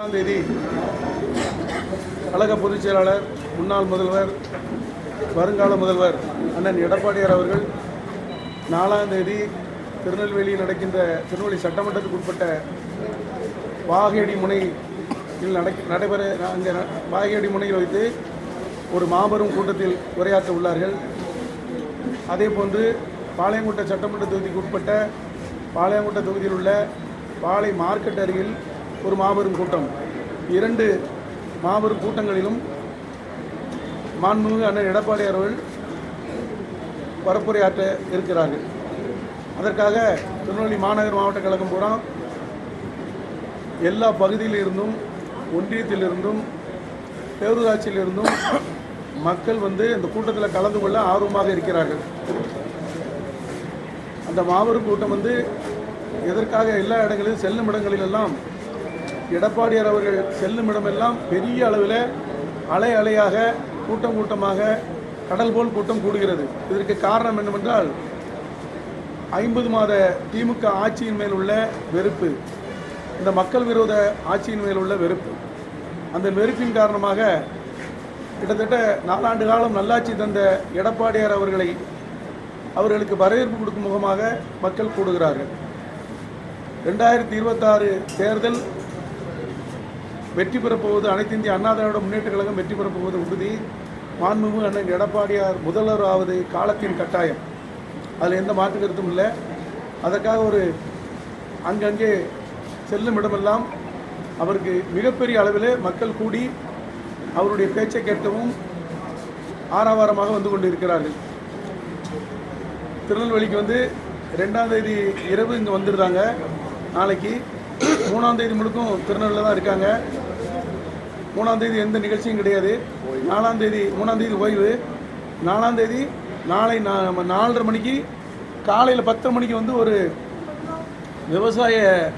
ஒன்றாம் தேதி கழக பொதுச் செயலாளர் முன்னாள் முதல்வர் வருங்கால முதல்வர் அண்ணன் எடப்பாடியார் அவர்கள் நாலாம் தேதி திருநெல்வேலியில் நடக்கின்ற திருநெல்வேலி சட்டமன்றத்துக்கு உட்பட்ட வாகேடி முனையில் நடக்க நடைபெற அங்கே ந- வாகேடி முனையில் வைத்து ஒரு மாபெரும் கூட்டத்தில் உரையாற்ற உள்ளார்கள். அதே போன்று பாளையங்கோட்டை சட்டமன்ற தொகுதிக்கு உட்பட்ட பாளையங்கோட்டை தொகுதியில் உள்ள பாளை மார்க்கெட் அருகில் ஒரு மாபெரும் கூட்டம். இரண்டு மாபெரும் கூட்டங்களிலும் மாண்புமிகு அண்ணன் எடப்பாடி அவர்கள் பரப்புரையாற்ற இருக்கிறார்கள். அதற்காக திருநெல்வேலி மாநகர் மாவட்ட கழகம் பூரா எல்லா பகுதியிலிருந்தும் ஒன்றியத்திலிருந்தும் ஒன்றியத்தில் மக்கள் வந்து இந்த கூட்டத்தில் கலந்து கொள்ள ஆர்வமாக இருக்கிறார்கள். அந்த மாபெரும் கூட்டம் வந்து எதற்காக எல்லா இடங்களிலும் செல்லும் இடங்களிலெல்லாம் எடப்பாடியார் அவர்கள் செல்லும் இடமெல்லாம் பெரிய அளவில் அலை அலையாக கூட்டம் கூட்டமாக கடல் போல் கூட்டம் கூடுகிறது. இதற்கு காரணம் என்னவென்றால் ஐம்பது மாத திமுக ஆட்சியின் மேல் உள்ள வெறுப்பு இந்த மக்கள் விரோத ஆட்சியின் மேல் உள்ள வெறுப்பு. அந்த வெறுப்பின் காரணமாக கிட்டத்தட்ட நாலாண்டு காலம் நல்லாட்சி தந்த எடப்பாடியார் அவர்களை அவர்களுக்கு வரவேற்பு கொடுக்கும் முகமாக மக்கள் கூடுகிறார்கள். ரெண்டாயிரத்தி இருபத்தாறு தேர்தல் வெற்றி பெறப்போவது அனைத்து இந்திய அண்ணா திராவிட முன்னேற்ற கழகம் வெற்றி பெறப்போவது உறுதி. மாண்புமிகு அண்ணன் எடப்பாடியார் முதல்வர் ஆவது காலத்தின் கட்டாயம். அதில் எந்த மாற்று கருத்தும் இல்லை. அதற்காக ஒரு அங்கங்கே செல்லும் இடமெல்லாம் அவருக்கு மிகப்பெரிய அளவில் மக்கள் கூடி அவருடைய பேச்சை கேட்கவும் ஆரவாரமாக வந்து கொண்டு இருக்கிறார்கள் திருநெல்வேலிக்கு வந்து ரெண்டாம் தேதி இரவு இங்கே வந்துடுறாங்க. நாளைக்கு மூணாம் தேதி முழுக்கும் திருநெல்வேலியில் தான் இருக்காங்க. மூணாம் தேதி எந்த நிகழ்ச்சியும் கிடையாது. நாலாம் தேதி மூணாம் தேதி ஓய்வு. நாலாம் தேதி நாளை நா- நம்ம நாலரை மணிக்கு காலையில் பத்தரை மணிக்கு வந்து ஒரு விவசாய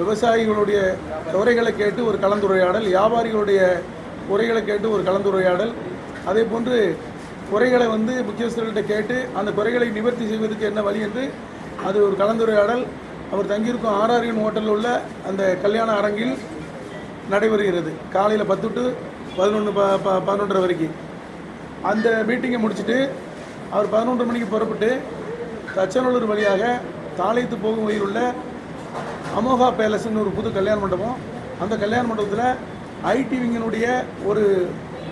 விவசாயிகளுடைய குறைகளை கேட்டு ஒரு கலந்துரையாடல் வியாபாரிகளுடைய குறைகளை கேட்டு ஒரு கலந்துரையாடல். அதே போன்று குறைகளை வந்து முக்கியஸ்தர்கள்ட்ட கேட்டு அந்த குறைகளை நிவர்த்தி செய்வதற்கு என்ன வழி என்று அது ஒரு கலந்துரையாடல். அவர் தங்கியிருக்கும் ஆர்ஆர்என் ஹோட்டலில் உள்ள அந்த கல்யாண அரங்கில் நடைபெறுகிறது. காலையில் பத்து டு பதினொன்று ப ப- பதினொன்றரை வரைக்கும் அந்த மீட்டிங்கை முடிச்சுட்டு அவர் பதினொன்று மணிக்கு புறப்பட்டு தச்சநல்லூர் வழியாக தாளையத்து போகும் வழியில் உள்ள அமோகா பேலஸ்னு ஒரு புது கல்யாண மண்டபம். அந்த கல்யாண மண்டபத்தில் ஐடி விங்கினுடைய ஒரு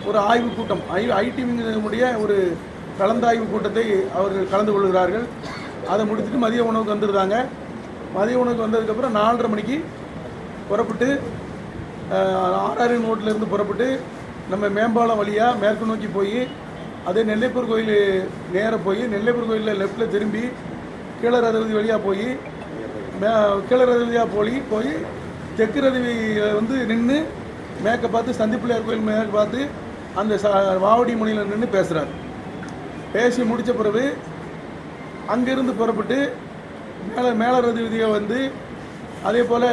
ஒரு ஆய்வு கூட்டம் ஐ ஐடி விங்கினுடைய ஒரு கலந்தாய்வு கூட்டத்தை அவர்கள் கலந்து கொள்கிறார்கள். அதை முடிச்சுட்டு மதிய உணவுக்கு வந்துடுறாங்க. மதிய உணவுக்கு வந்ததுக்கப்புறம் நாலரை மணிக்கு புறப்பட்டு ஆர்ஆர்என் ரோட்டிலேருந்து புறப்பட்டு நம்ம மேம்பாலம் வழியாக மேற்கு நோக்கி போய் அதே நெல்லைப்பூர் கோயில் நேராக போய் நெல்லைப்பூர் கோயிலில் லெஃப்ட்டில் திரும்பி கீழ ரதவதி வழியாக போய் மே கீழ ரதவதியாக போய் போய் தெற்கு ரதவி வந்து நின்று மேற்க பார்த்து சந்திப்பிள்ளையார் கோயில் மேற்க பார்த்து அந்த ச வாவடி முனையில் நின்று பேசுகிறார் பேசி முடித்த பிறகு அங்கிருந்து புறப்பட்டு மேலே மேலே ரதவிதியை வந்து அதே போல்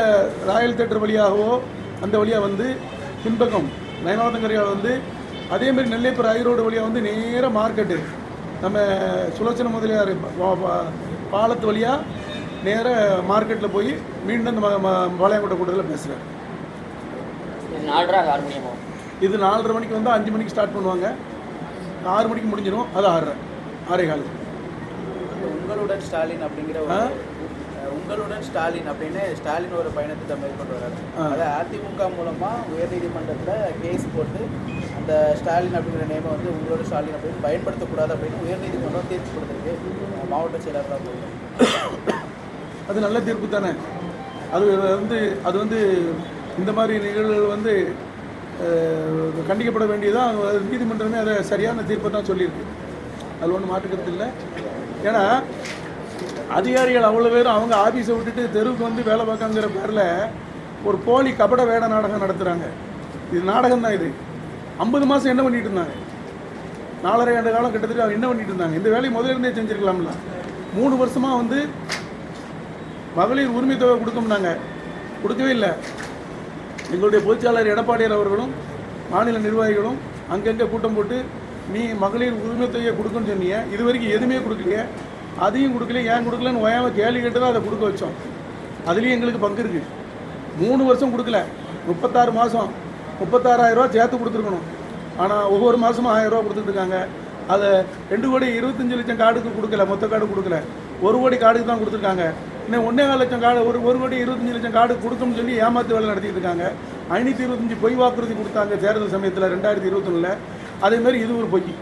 ராயல் தேட்டர் வழியாகவோ அந்த வழியாக வந்து பின்பக்கம் நயனாவதங்கரையாக வந்து அதேமாரி நெல்லைப்பூர் ஐரோடு வழியாக வந்து நேராக மார்க்கெட்டு நம்ம சுலோச்சன முதலியார் பாலத்து வழியாக நேராக மார்க்கெட்டில் போய் மீண்டும் ம- பாளையங்கோட்டை கூட்டத்தில் பேசுகிறார் இது நாலரை ஆறு மணி ஆகும் இது நாலரை மணிக்கு வந்து அஞ்சு மணிக்கு ஸ்டார்ட் பண்ணுவாங்க. ஆறு மணிக்கு முடிஞ்சிடும். அது ஆறரை ஆறே கால் உங்களுடன் ஸ்டாலின் அப்படிங்கிற உங்களுடன் ஸ்டாலின் அப்படின்னு ஸ்டாலின் ஒரு பயணத்தை மேற்கொண்டு வர்றாரு. அதை அதிமுக மூலமா உயர்நீதிமன்றத்தில் கேஸ் போட்டு அந்த ஸ்டாலின் அப்படிங்கிற நேமை வந்து உங்களோட ஸ்டாலின் அப்படின்னு பயன்படுத்தக்கூடாது அப்படின்னு உயர்நீதிமன்றம் தீர்ப்பு கொடுத்துருக்கு. மாவட்ட செயலாளராக அது நல்ல தீர்ப்பு தானே? அது வந்து அது வந்து இந்த மாதிரி நிகழ்வுகள் வந்து கண்டிக்கப்பட வேண்டியதான் நீதிமன்றமே அதை சரியான தீர்ப்பை தான் சொல்லியிருக்கு. அது ஒன்றும் மாற்றுக்கிறது இல்லை. ஏன்னா அதிகாரிகள் அவ்வளோ பேரும் அவங்க ஆஃபீஸை விட்டுட்டு தெருவுக்கு வந்து வேலை பார்க்கங்கிற பேரில் ஒரு போலி கபட வேட நாடகம் நடத்துகிறாங்க இது நாடகம் தான் இது. ஐம்பது மாதம் என்ன பண்ணிட்டு இருந்தாங்க? நாலரை ஆண்டு காலம் கிட்டத்தட்ட அவங்க என்ன பண்ணிட்டு இருந்தாங்க? இந்த வேலையை முதல்ல இருந்தே செஞ்சுருக்கலாம்ல. மூணு வருஷமாக வந்து மகளிர் உரிமை தொகை கொடுக்கணும்னாங்க. கொடுக்கவே இல்லை. எங்களுடைய பொதுச்செயலாளர் எடப்பாடியார் அவர்களும் மாநில நிர்வாகிகளும் அங்கங்கே கூட்டம் போட்டு நீ மகளிர் உரிமை தொகையை கொடுக்குன்னு சொன்னீங்க இது வரைக்கும் எதுவுமே கொடுக்கலையே அதையும் கொடுக்கல ஏன் கொடுக்கலன்னு ஓயாமல் கேள்வி கேட்டு தான் அதை கொடுக்க வச்சோம். அதுலேயும் எங்களுக்கு பங்கு இருக்குது மூணு வருஷம் கொடுக்கல. முப்பத்தாறு மாதம் முப்பத்தாறாயிரரூவா சேர்த்து கொடுத்துருக்கணும். ஆனால் ஒவ்வொரு மாதமும் ஆயிரம் ரூபா அதை ரெண்டு கோடி இருபத்தஞ்சு லட்சம் கார்டுக்கு கொடுக்கல மொத்த கார்டு கொடுக்கல. ஒரு கோடி கார்டுக்கு தான் கொடுத்துருக்காங்க. இன்னும் ஒன்றே கால் லட்சம் கார்டு ஒரு ஒரு கோடி இருபத்தஞ்சு லட்சம் கார்டு கொடுக்கணும்னு சொல்லி ஏமாத்து வேலை நடத்திட்டு இருக்காங்க. ஐநூற்றி இருபத்தஞ்சு பொய் வாக்குறுதி கொடுத்தாங்க தேர்தல் சமயத்தில் ரெண்டாயிரத்தி இருபத்தொன்னில். அதேமாரி இது ஒரு பொய்.